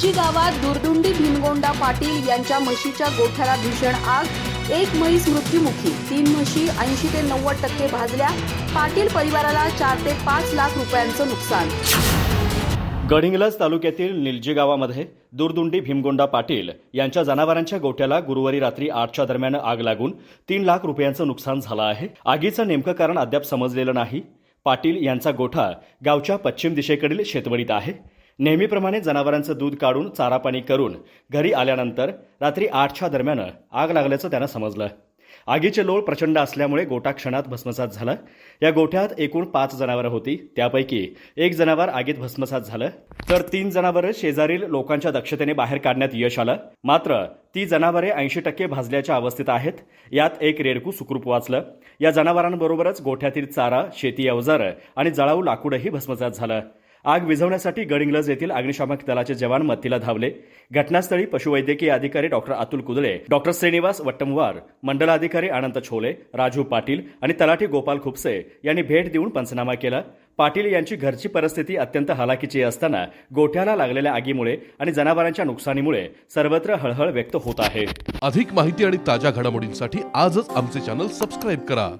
निलजी गावात दुर्दुंडी भीमगोंडा पाटील यांच्या म्हशीच्या गोठ्याला भीषण आग. एक म्हैस मृत्युमुखी तीन म्हशी ऐंशी ते नव्वद टक्के भाजल्या. पाटील परिवाराला चार ते पाच लाख रुपयांचं नुकसान. गडिंग्लज तालुक्यातील निलजी गावामध्ये दुर्दुंडी भीमगोंडा पाटील यांच्या जनावरांच्या गोठ्याला गुरुवारी रात्री आठच्या दरम्यान आग लागून तीन लाख रुपयांचं नुकसान झालं आहे. आगीचं नेमकं कारण अद्याप समजलेलं नाही. पाटील यांचा गोठा गावच्या पश्चिम दिशेकडील शेतवडीत आहे. नेहमीप्रमाणे जनावरांचं दूध काढून चारापाणी करून घरी आल्यानंतर रात्री आठच्या दरम्यान आग लागल्याचं त्यांना समजलं. आगीचे लोळ प्रचंड असल्यामुळे गोठा क्षणात भस्मसात झाला. या गोठ्यात एकूण पाच जनावरं होती. त्यापैकी एक जनावर आगीत भस्मसात झालं. तर तीन जनावरं शेजारील लोकांच्या दक्षतेने बाहेर काढण्यात यश आलं. मात्र ती जनावरे ऐंशी टक्के भाजल्याच्या अवस्थेत आहेत. यात एक रेडकू सुखरूप वाचलं. या जनावरांबरोबरच गोठ्यातील चारा शेती अवजारं आणि जळाऊ लाकूडही भस्मसात झालं. आग विझवण्यासाठी गडिंग्लज येथील अग्निशामक दलाचे जवान मत्तीला धावले. घटनास्थळी पशुवैद्यकीय अधिकारी डॉक्टर अतुल कुदळे डॉक्टर श्रीनिवास वट्टमवार मंडलाधिकारी अनंत छोले राजू पाटील आणि तलाठी गोपाल खुपसे यांनी भेट देऊन पंचनामा केला. पाटील यांची घरची परिस्थिती अत्यंत हलाखीची असताना गोठ्याला लागलेल्या आगीमुळे आणि जनावरांच्या नुकसानीमुळे सर्वत्र हळहळ व्यक्त होत आहे. अधिक माहिती आणि ताज्या घडामोडींसाठी आजच आमचे चॅनल सबस्क्राईब करा.